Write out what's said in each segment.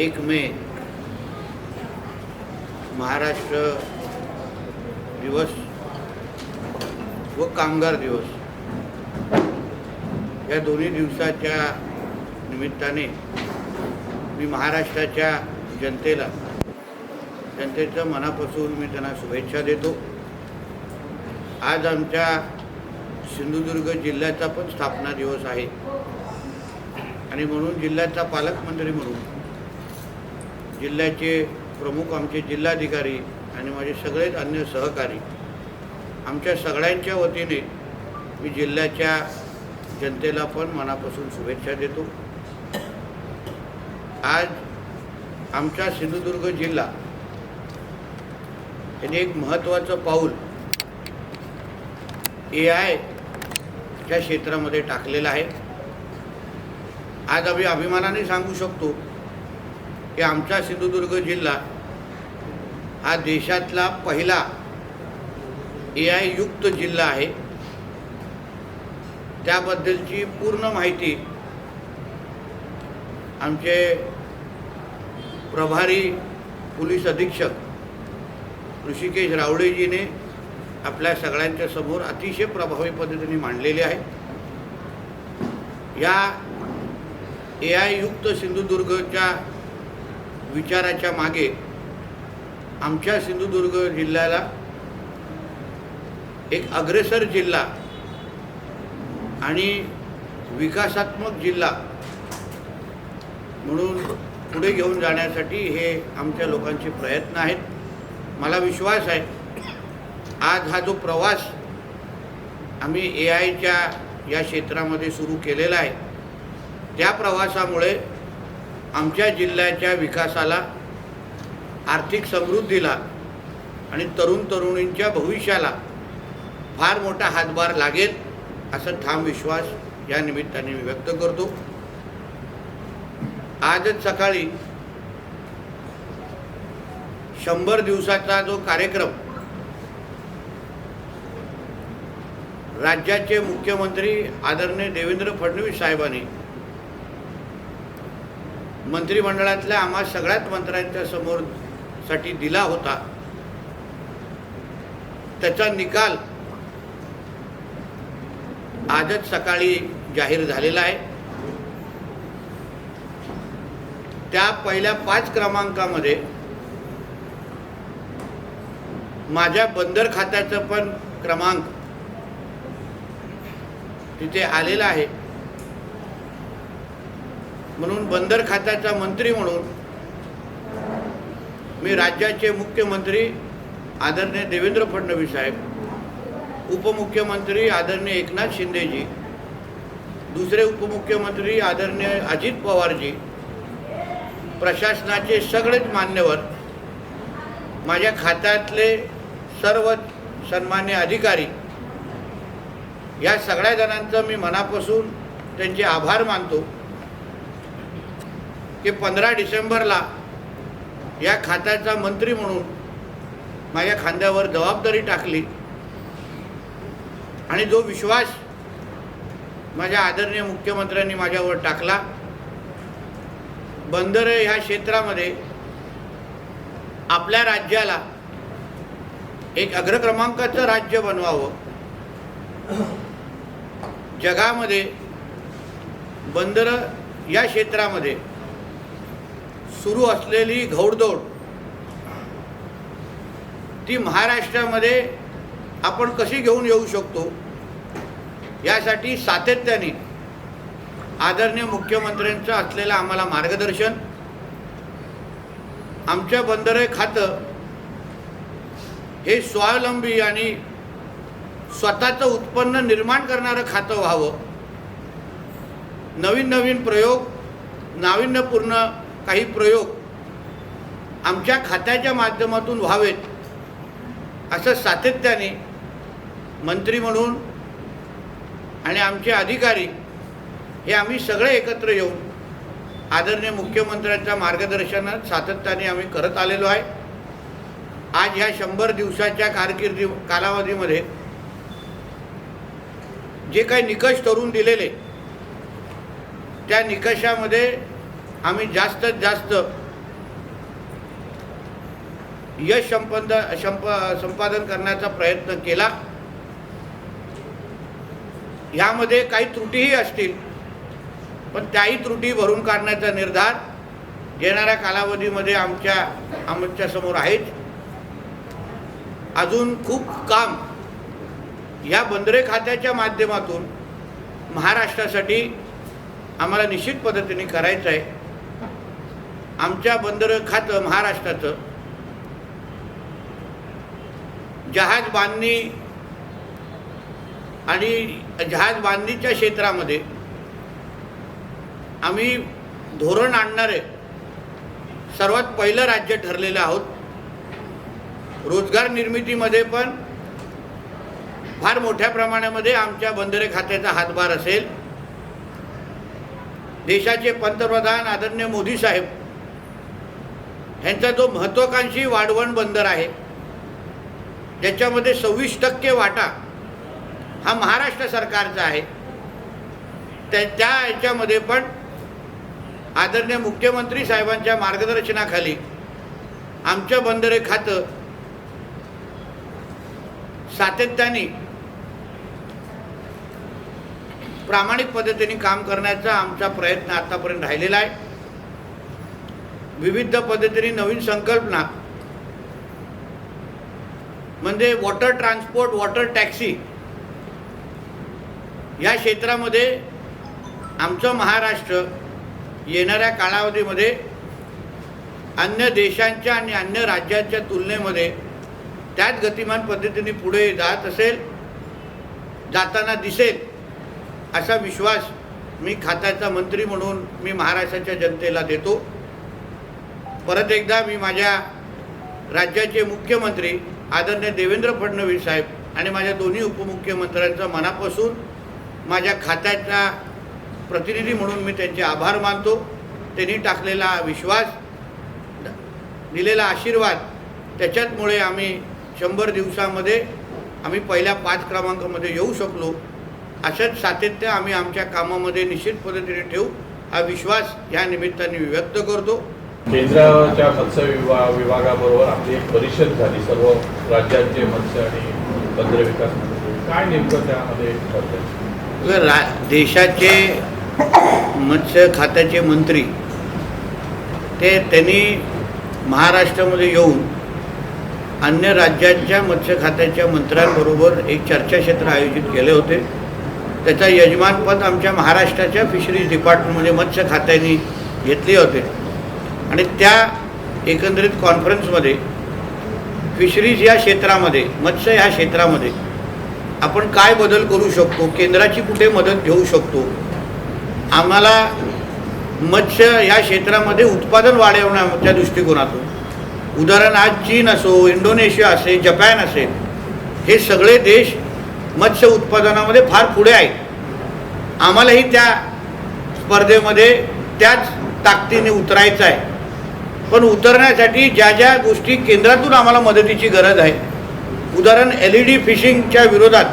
एक मे महाराष्ट्र दिवस व कामगार दिवस. या दोन्ही दिवसाच्या निमित्ताने मी महाराष्ट्राच्या जनतेला जनतेचं मनापासून मी त्यांना शुभेच्छा देतो. आज आमच्या सिंधुदुर्ग जिल्ह्याचा पण स्थापना दिवस आहे. आणि म्हणून जिल्ह्याचा पालकमंत्री म्हणून जिल्ह्याचे प्रमुख आमचे जिल्हाधिकारी आणि माझे सगळेच अन्य सहकारी. आमच्या सगळ्यांच्या वतीने मी जिल्ह्याच्या जनतेला पण मनापासून शुभेच्छा देतो. आज आमचा सिंधुदुर्ग जिल्हा यांनी एक महत्त्वाचं पाऊल ए आयच्या क्षेत्रामध्ये टाकलेलं आहे. आज आम्ही अभिमानाने सांगू शकतो की आमचा सिंधुदुर्ग जिल्हा हा देशातला पहिला ए आय युक्त जिल्हा आहे. त्याबद्दलची पूर्ण माहिती आमचे प्रभारी पोलीस अधीक्षक ऋषिकेश रावडेजीने आपल्या सगळ्यांच्या समोर अतिशय प्रभावी पद्धतीने मांडलेली आहे या ए आय युक्त सिंधुदुर्गच्या विचाराच्या मागे आमच्या सिंधुदुर्ग जिल्ह्याला एक अग्रेसर जिल्हा आणि विकासात्मक जिल्हा म्हणून पुढे घेऊन जाण्यासाठी हे आमच्या लोकांचे प्रयत्न आहेत. मला विश्वास आहे आज हा जो प्रवास आम्ही ए आयच्या या क्षेत्रामध्ये सुरू केलेला आहे त्या प्रवासामुळे आमच्या जिल्ह्याच्या विकासाला आर्थिक समृद्धीला आणि तरुण तरुणींच्या भविष्याला फार मोठा हातभार लागेल असं ठाम विश्वास या निमित्ताने मी व्यक्त करतो. आजच सकाळी शंभर दिवसाचा जो कार्यक्रम राज्याचे मुख्यमंत्री आदरणीय देवेंद्र फडणवीस साहेबांनी मंत्रिमंडळातल्या आम्हा सगळ्याच मंत्र्यांच्या समोर साठी दिला होता. त्याचा निकाल आजच सकाळी जाहीर झालेला आहे. त्या पहिल्या पाच क्रमांकामध्ये माझ्या बंदर खात्याचं पण क्रमांक तिथे आलेला आहे. म्हणून बंदर खात्याचा मंत्री म्हणून मी राज्याचे मुख्यमंत्री आदरणीय देवेंद्र फडणवीस साहेब उपमुख्यमंत्री आदरणीय एकनाथ शिंदेजी दुसरे उपमुख्यमंत्री आदरणीय अजित पवारजी प्रशासनाचे सगळेच मान्यवर माझ्या खात्यातले सर्व सन्मान्य अधिकारी या सगळ्या जणांचं मी मनापासून त्यांचे आभार मानतो. की पंधरा डिसेंबरला या खात्याचा मंत्री म्हणून माझ्या खांद्यावर जबाबदारी टाकली आणि जो विश्वास माझ्या आदरणीय मुख्यमंत्र्यांनी माझ्यावर टाकला बंदरे ह्या क्षेत्रामध्ये आपल्या राज्याला एक अग्रक्रमांकाचं राज्य बनवावं. जगामध्ये बंदरं या क्षेत्रामध्ये सुरू असलेली घौडदौड ती महाराष्ट्रामध्ये आपण कशी घेऊन येऊ शकतो? यासाठी सातत्याने आदरणीय मुख्यमंत्र्यांचं असलेलं आम्हाला मार्गदर्शन आमच्या बंदरे खातं हे स्वावलंबी आणि स्वतःचं उत्पन्न निर्माण करणारं खातं व्हावं. नवीन नवीन प्रयोग नाविन्यपूर्ण काही प्रयोग आमच्या खात्याच्या माध्यमातून व्हावेत असं सातत्याने मंत्री म्हणून आणि आमचे अधिकारी हे आम्ही सगळे एकत्र येऊन आदरणीय मुख्यमंत्र्यांच्या मार्गदर्शनात सातत्याने आम्ही करत आलेलो आहे. आज ह्या शंभर दिवसाच्या कारकिर्दी कालावधीमध्ये जे काही निकष ठरवून दिलेले त्या निकषामध्ये आम्ही जास्तीत जास्त यश संपद संप संपादन करण्याचा प्रयत्न केला. यामध्ये काही त्रुटीही असतील पण त्याही त्रुटी भरून काढण्याचा निर्धार येणाऱ्या कालावधीमध्ये आमच्या आमच्यासमोर आहेच. अजून खूप काम या बंदरे खात्याच्या माध्यमातून महाराष्ट्रासाठी आम्हाला निश्चित पद्धतीने करायचं आहे आमच्या बंदर खातं महाराष्ट्राचं. जहाज बांधणी आणि जहाज बांधणीच्या क्षेत्रामध्ये आम्ही धोरण आणणारे सर्वात पहिलं राज्य ठरलेलं आहोत. रोजगार निर्मितीमध्ये पण फार मोठ्या प्रमाणामध्ये आमच्या बंदरे खात्याचा हातभार असेल. देशाचे पंतप्रधान आदरणीय मोदी साहेब ह्यांचा जो महत्त्वाकांक्षी वाढवण बंदर आहे ज्याच्यामध्ये सव्वीस टक्के वाटा हा महाराष्ट्र सरकारचा आहे त्या त्या याच्यामध्ये पण आदरणीय मुख्यमंत्री साहेबांच्या मार्गदर्शनाखाली आमचं बंदरे खातं सातत्याने प्रामाणिक पद्धतीने काम करण्याचा आमचा प्रयत्न आतापर्यंत राहिलेला आहे. विविध पद्धतीने नवीन संकल्पना. म्हणजे वॉटर ट्रान्सपोर्ट वॉटर टॅक्सी या क्षेत्रामध्ये आमचं महाराष्ट्र येणाऱ्या कालावधीमध्ये अन्य देशांच्या आणि अन्य राज्यांच्या तुलनेमध्ये त्याच गतिमान पद्धतीने पुढे जात असेल जाताना दिसेल असा विश्वास मी खात्याचा मंत्री म्हणून मी महाराष्ट्राच्या जनतेला देतो. परत एकदा मी माझ्या राज्याचे मुख्यमंत्री आदरणीय देवेंद्र फडणवीस साहेब आणि माझ्या दोन्ही उपमुख्यमंत्र्यांचा मनापासून माझ्या खात्याचा प्रतिनिधी म्हणून मी त्यांचे आभार मानतो. त्यांनी टाकलेला विश्वास दिलेला आशीर्वाद त्याच्याचमुळे आम्ही शंभर दिवसामध्ये आम्ही पहिल्या पाच क्रमांकामध्ये येऊ शकलो. असंच सातत्य आम्ही आमच्या कामामध्ये निश्चित पद्धतीने ठेवू. हा विश्वास या निमित्ताने व्यक्त करतो. केंद्राच्या मत्स्य विभा विभागाबरोबर आपली एक परिषद झाली सर्व राज्यांचे मत्स्य आणि बंदर विकास काय नेमकं त्यामध्ये रा देशाचे मत्स्य खात्याचे मंत्री ते त्यांनी महाराष्ट्रामध्ये येऊन अन्य राज्यांच्या मत्स्य खात्याच्या मंत्र्यांबरोबर एक चर्चाक्षेत्र आयोजित केले होते. त्याचा यजमानपद आमच्या महाराष्ट्राच्या फिशरीज डिपार्टमेंट मत्स्य खात्याने घेतले होते. आणि त्या एकंदरीत कॉन्फरन्समध्ये फिशरीज या क्षेत्रामध्ये मत्स्य ह्या क्षेत्रामध्ये आपण काय बदल करू शकतो केंद्राची कुठे मदत घेऊ शकतो? आम्हाला मत्स्य या क्षेत्रामध्ये उत्पादन वाढवण्याच्या दृष्टिकोनातून उदाहरण आज चीन असो इंडोनेशिया असेल जपान असेल हे सगळे देश मत्स्य उत्पादनामध्ये फार पुढे आहेत. आम्हालाही त्या स्पर्धेमध्ये त्याच ताकदीने उतरायचं आहे. पण उतरण्यासाठी ज्या ज्या गोष्टी केंद्रातून आम्हाला मदतीची गरज आहे उदाहरण एल ई डी फिशिंगच्या विरोधात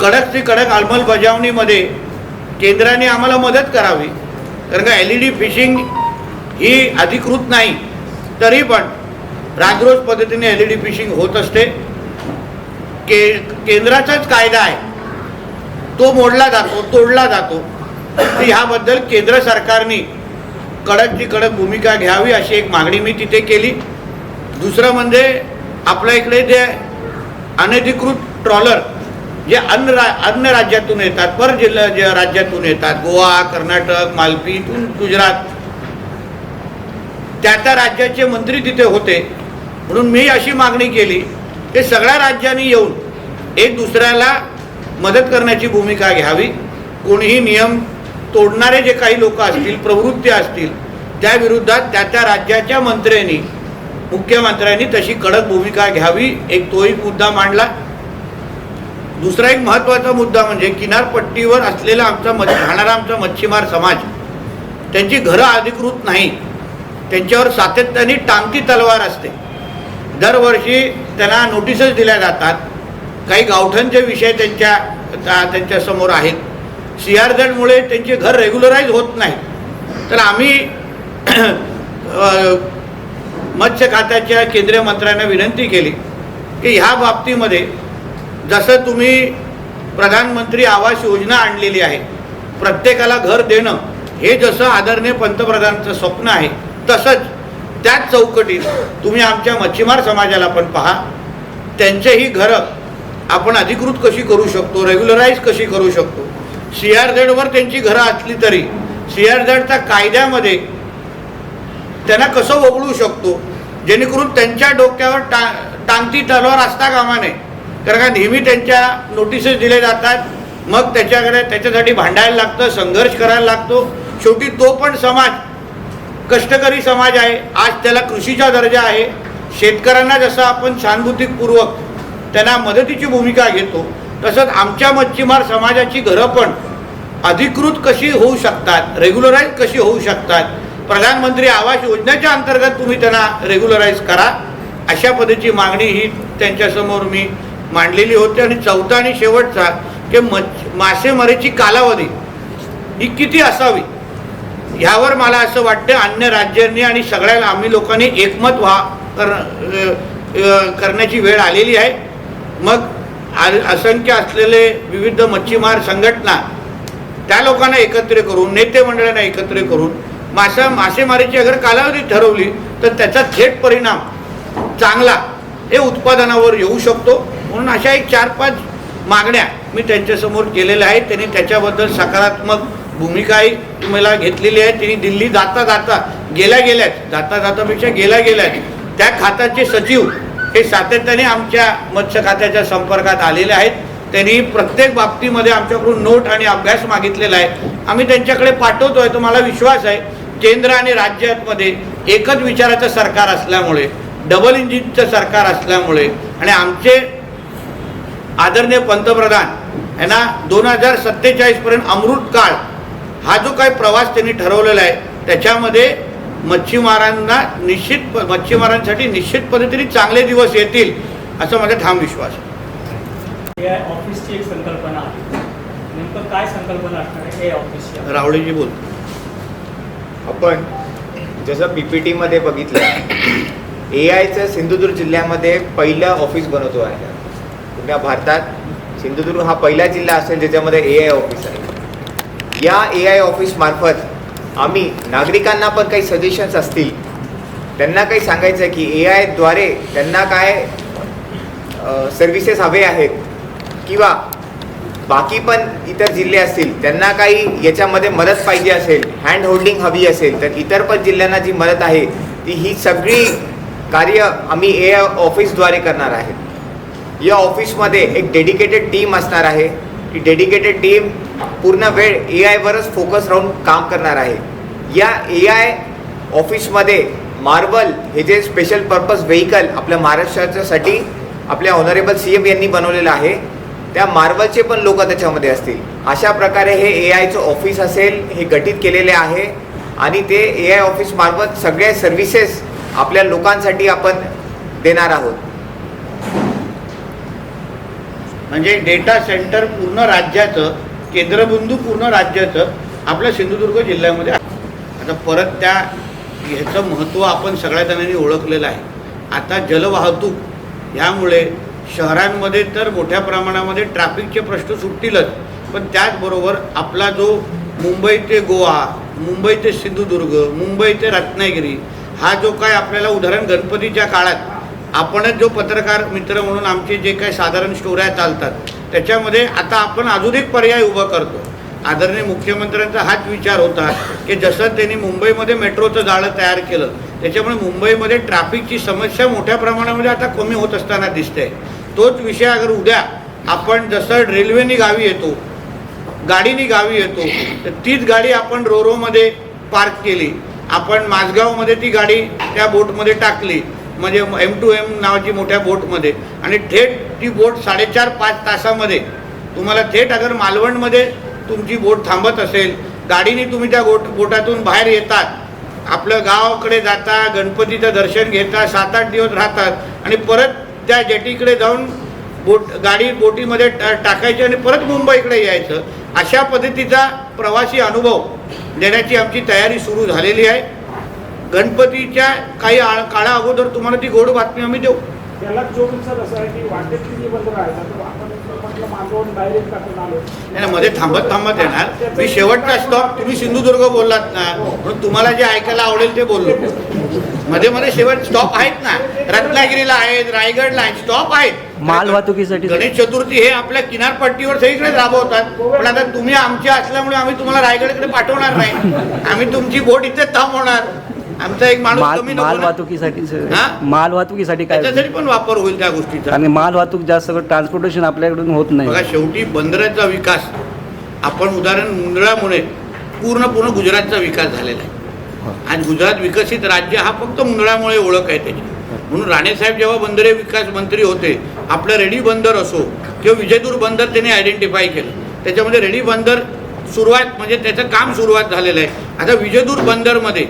कडक ते कडक अंमलबजावणीमध्ये केंद्राने आम्हाला मदत करावी. कारण का एल ई डी फिशिंग ही अधिकृत नाही तरी पण रागरोज पद्धतीने एल ई डी फिशिंग होत असते. के केंद्राचाच कायदा आहे. तो मोडला जातो तोडला जातो. ह्याबद्दल केंद्र सरकारने कडकची कडक भूमिका घ्यावी अशी एक मागणी मी तिथे केली. दुसरं म्हणजे आपल्या इकडे जे अनधिकृत ट्रॉलर जे अन्य रा अन्य राज्यातून येतात पर जिल्हा जे राज्यातून येतात गोवा कर्नाटक मालपी इथून गुजरात त्या त्या राज्याचे मंत्री तिथे होते. म्हणून मी अशी मागणी केली ते सगळ्या राज्यांनी येऊन एक दुसऱ्याला मदत करण्याची भूमिका घ्यावी. कोणीही नियम तोडणारे जे काही लोक असतील प्रवृत्ती असतील त्या विरुद्धात त्या त्या राज्याच्या मंत्र्यांनी मुख्यमंत्र्यांनी तशी कडक भूमिका घ्यावी. एक तोही मुद्दा मांडला. दुसरा एक महत्त्वाचा मुद्दा म्हणजे किनारपट्टीवर असलेला आमचा मच्छ राहणारा आमचा मच्छीमार समाज त्यांची घरं अधिकृत नाही. त्यांच्यावर सातत्याने टांगती तलवार असते. दरवर्षी त्यांना नोटीसच दिल्या जातात. काही गावठांचे विषय त्यांच्या त्यांच्यासमोर आहेत. सी आर झेडमुळे त्यांचे घर रेग्युलराईज होत नाही. तर आम्ही मत्स्य खात्याच्या केंद्रीय मंत्र्यांना विनंती केली की ह्या बाबतीमध्ये जसं तुम्ही प्रधानमंत्री आवास योजना आणलेली आहे प्रत्येकाला घर देणं हे जसं आदरणीय पंतप्रधानांचं स्वप्न आहे तसंच त्याच चौकटीत तुम्ही आमच्या मच्छीमार समाजाला पण पहा त्यांचेही घरं आपण अधिकृत कशी करू शकतो रेग्युलराईज कशी करू शकतो सी आर झेडवर त्यांची घरं असली तरी सी आर झेडच्या कायद्यामध्ये त्यांना कसं वगळू शकतो? जेणेकरून त्यांच्या डोक्यावर टा टांगती तलवार असता कामा नये. कारण का नेहमी त्यांच्या नोटिसेस दिले जातात मग त्याच्याकडे त्याच्यासाठी भांडायला लागतं संघर्ष करायला लागतो. शेवटी तो पण समाज कष्टकरी समाज आहे. आज त्याला कृषीचा दर्जा आहे. शेतकऱ्यांना जसं आपण सहानुभूतीपूर्वक त्यांना मदतीची भूमिका घेतो तसंच आमच्या मच्छीमार समाजाची घरं पण अधिकृत कशी होऊ शकतात रेग्युलराईज कशी होऊ शकतात प्रधानमंत्री आवास योजनेच्या अंतर्गत तुम्ही त्यांना रेग्युलराईज करा अशा पद्धतीची मागणी ही त्यांच्यासमोर मी मांडलेली होती. आणि चौथा आणि शेवटचा की मच्छ मासेमारीची कालावधी ही किती असावी ह्यावर मला असं वाटतं अन्य राज्यांनी आणि सगळ्या आम्ही लोकांनी एकमत व्हा कर करण्याची वेळ आलेली आहे. मग असंख्य असलेले विविध मच्छीमार संघटना त्या लोकांना एकत्र करून नेते मंडळांना एकत्र करून मासा मासेमारीची अगर कालावधी ठरवली तर त्याचा थेट परिणाम चांगला हे उत्पादनावर येऊ शकतो. म्हणून अशा एक चार पाच मागण्या मी त्यांच्यासमोर केलेल्या आहेत. त्यांनी त्याच्याबद्दल सकारात्मक भूमिकाही तुम्हाला घेतलेली आहे. त्यांनी दिल्ली जाता जाता गेल्या गेल्यात जाता जातापेक्षा गेल्या गेल्यात त्या खात्याचे सचिव हे सातत्याने आमच्या मत्स्य खात्याच्या संपर्कात आलेले आहेत. त्यांनी प्रत्येक बाबतीमध्ये आमच्याकडून नोट आणि अभ्यास मागितलेला आहे. आम्ही त्यांच्याकडे पाठवतो आहे मला विश्वास आहे. केंद्र आणि राज्यामध्ये एकच विचाराचं सरकार असल्यामुळे डबल इंजिनचं सरकार असल्यामुळे आणि आमचे आदरणीय पंतप्रधान यांना दोन हजार सत्तेचाळीसपर्यंत अमृत काळ हा जो काही प्रवास त्यांनी ठरवलेला आहे त्याच्यामध्ये मच्छीमारांना निश्चित प- मच्छीमारांसाठी निश्चित पद्धतीने चांगले दिवस येतील असं माझा ठाम विश्वास आहे. ऑफिसची एक संकल्पना आहे. नेमकं काय संकल्पना असणार आहे ऑफिसची रावळेजी बोल. आपण जसं पी पी टीमध्ये बघितलं ए आयचं सिंधुदुर्ग जिल्ह्यामध्ये पहिलं ऑफिस बनवतो आहे. पुण्या भारतात सिंधुदुर्ग हा पहिला जिल्हा असेल ज्याच्यामध्ये ए आय ऑफिस आहे. या ए आय ऑफिस मार्फत आम्ही नागरिकांना पण काही सजेशन्स असतील त्यांना काही सांगायचं की ए आयद्वारे त्यांना काय सर्व्हिसेस हवे आहेत किंवा बाकी पण इतर जिल्हे असतील त्यांना काही याच्यामध्ये मदत पाहिजे असेल हँड होल्डिंग हवी असेल तर इतर पण जिल्ह्यांना जी मदत आहे ती ही सगळी कार्य आम्ही ए आय ऑफिसद्वारे करणार आहेत या ऑफिसमध्ये एक डेडिकेटेड टीम असणार आहे ती डेडिकेटेड टीम पूर्ण वेळ ए आयवरच फोकस राहून काम करणार आहे. या ए आय ऑफिसमध्ये मार्बल हे जे स्पेशल पर्पज व्हेकल आपल्या महाराष्ट्राच्यासाठी आपल्या ऑनरेबल सी एम यांनी बनवलेलं आहे त्या मार्बलचे पण लोक त्याच्यामध्ये असतील. अशा प्रकारे हे ए आयचं ऑफिस असेल हे गठीत केलेले आहे आणि ते ए आय ऑफिस मार्फत सगळ्या सर्व्हिसेस आपल्या लोकांसाठी आपण देणार आहोत. म्हणजे डेटा सेंटर पूर्ण राज्याचं केंद्रबिंदू पूर्ण राज्याचं आपल्या सिंधुदुर्ग जिल्ह्यामध्ये आता परत त्या ह्याचं महत्त्व आपण सगळ्या जणांनी ओळखलेलं आहे. आता जलवाहतूक ह्यामुळे शहरांमध्ये तर मोठ्या प्रमाणामध्ये ट्रॅफिकचे प्रश्न सुटतीलच. पण त्याचबरोबर आपला जो मुंबई ते गोवा मुंबई ते सिंधुदुर्ग मुंबई ते रत्नागिरी हा जो काय आपल्याला उदाहरण गणपतीच्या काळात आपणच जो पत्रकार मित्र म्हणून आमचे जे काही साधारण स्टोऱ्या चालतात त्याच्यामध्ये आता आपण अजून एक पर्याय उभा करतो. आदरणीय मुख्यमंत्र्यांचा हाच विचार होता की जसं त्यांनी मुंबईमध्ये मेट्रोचं जाळं तयार केलं त्याच्यामुळे मुंबईमध्ये ट्रॅफिकची समस्या मोठ्या प्रमाणामध्ये आता कमी होत असताना दिसते तोच विषय अगर उद्या आपण जसं रेल्वेनी गावी येतो गाडीनी गावी येतो तर तीच गाडी आपण रोरोमध्ये पार्क केली. आपण माझगावमध्ये ती गाडी त्या बोटमध्ये टाकली. म्हणजे एम टू एम नावाची मोठ्या बोटमध्ये. आणि थेट ती बोट साडेचार पाच तासामध्ये. तुम्हाला थेट अगर मालवणमध्ये तुमची बोट थांबत असेल गाडीने तुम्ही त्या बोट बोटातून बाहेर येतात आपलं गावाकडे जाता गणपतीचं दर्शन घेता सात आठ दिवस राहतात आणि परत त्या जेटीकडे जाऊन बोट गाडी बोटीमध्ये टा टाकायची आणि परत मुंबईकडे यायचं अशा पद्धतीचा प्रवासी अनुभव देण्याची आमची तयारी सुरू झालेली आहे. गणपतीच्या काही आळ- काळा अगोदर तुम्हाला ती गोड बातमी आम्ही देऊ. त्याला नाही मध्ये थांबत थांबत येणार. मी शेवटचा स्टॉप तुम्ही सिंधुदुर्ग बोललात ना म्हणून तुम्हाला जे ऐकायला आवडेल ते बोललो. मध्ये मध्ये शेवट स्टॉप आहेत ना. रत्नागिरीला आहेत रायगडला आहेत स्टॉप आहेत. माल वाहतुकीसाठी गणेश चतुर्थी हे आपल्या किनारपट्टीवर सगळीकडे राबवतात. पण आता तुम्ही आमचे असल्यामुळे आम्ही तुम्हाला रायगडकडे पाठवणार नाही. आम्ही तुमची बोट इथे थांबवणार. आमचा एक माणूस माल कमी नको माल ना. वाहतुकीसाठी. हा? माल वाहतुकीसाठी काय त्याच्यासाठी पण वापर होईल त्या गोष्टीचा. आणि माल वाहतूक जास्त सगळं ट्रान्सपोर्टेशन आपल्याकडून होत बघा नाही शेवटी बंदराचा विकास आपण उदाहरण मुंदळामुळे पूर्ण पूर्ण गुजरातचा विकास झालेला आहे. आणि गुजरात विकसित राज्य हा फक्त मुंदळामुळे ओळख आहे त्याची. म्हणून राणेसाहेब जेव्हा बंदरे विकास मंत्री होते आपलं रेडी बंदर असो किंवा विजयदूर बंदर त्यांनी आयडेंटिफाय केलं. त्याच्यामध्ये रेडी बंदर सुरुवात म्हणजे त्याचं काम सुरुवात झालेलं आहे. आता विजयदूर बंदरमध्ये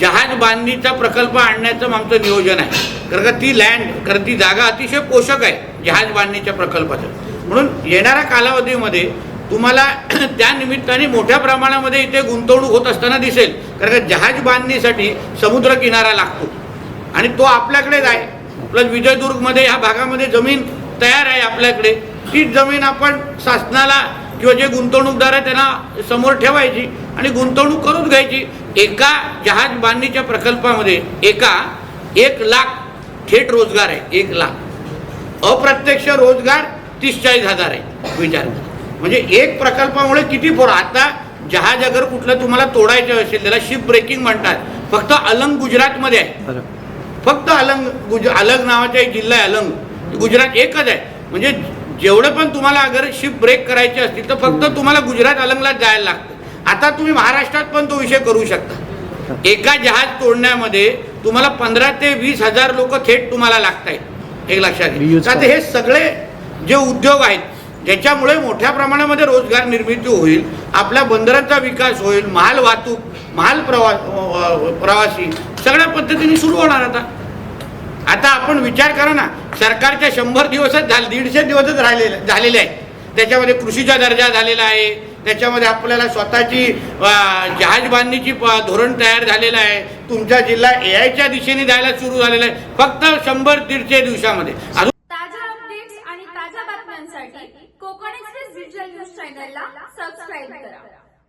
जहाज बांधणीचा प्रकल्प आणण्याचं आमचं नियोजन आहे. कारण का ती लँड कारण ती जागा अतिशय पोषक आहे जहाज बांधणीच्या प्रकल्पाचं. म्हणून येणाऱ्या कालावधीमध्ये तुम्हाला त्या निमित्ताने मोठ्या प्रमाणामध्ये इथे गुंतवणूक होत असताना दिसेल. कारण का जहाज बांधणीसाठी समुद्र किनारा लागतो. आणि तो आपल्याकडेच आहे. प्लस विजयदुर्गमध्ये ह्या भागामध्ये जमीन तयार आहे आपल्याकडे. तीच जमीन आपण शासनाला किंवा जे गुंतवणूकदार आहे त्यांना समोर ठेवायची आणि गुंतवणूक करून घ्यायची. एका जहाज बांधणीच्या प्रकल्पामध्ये एका एक लाख थेट रोजगार आहे एक लाख. अप्रत्यक्ष रोजगार तीस चाळीस हजार आहे विचार. म्हणजे एक प्रकल्पामुळे किती पोरं? आता जहाज अगर कुठलं तुम्हाला तोडायचं असेल त्याला शिप ब्रेकिंग म्हणतात फक्त अलंग गुजरातमध्ये आहे. फक्त अलंग गुज अलग नावाचा एक जिल्हा आहे अलंग. गुजरात एकच आहे. म्हणजे जेवढं पण तुम्हाला अगर शिप ब्रेक करायचे असतील तर फक्त तुम्हाला गुजरात अलंगलाच जायला लागतं. आता तुम्ही महाराष्ट्रात पण तो विषय करू शकता. एका जहाज तोडण्यामध्ये तुम्हाला पंधरा ते वीस हजार लोक थेट तुम्हाला लागत आहेत एक लक्षात तर हे सगळे जे उद्योग आहेत ज्याच्यामुळे मोठ्या प्रमाणामध्ये रोजगार निर्मिती होईल आपल्या बंदरांचा विकास होईल माल वाहतूक माल प्रवा प्रवासी सगळ्या पद्धतीने सुरू होणार आता. आता आपण विचार करा ना सरकारच्या शंभर दिवसच झाले दीडशे दिवसच राहिलेले झालेले आहेत. त्याच्यामध्ये कृषीचा दर्जा झालेला आहे त्याच्यामध्ये आपल्याला स्वतःची जहाज बांधणीची धोरण तयार झालेलं आहे. तुमचा जिल्हा ए आयच्या दिशेने जायला सुरू झालेला आहे. फक्त शंभर दीडशे दिवसामध्ये. अजून ताज्या अपडेट्स आणि ताज्या बातम्यांसाठी कोकण एक्सप्रेस डिजिटल न्यूज चॅनलला सबस्क्राईब करा.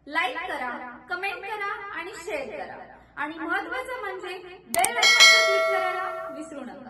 लाईक करा कमेंट करा आणि शेअर करा. आणि महत्वाचं म्हणजे बेल आयकॉनवर क्लिक करायला विसरू नका.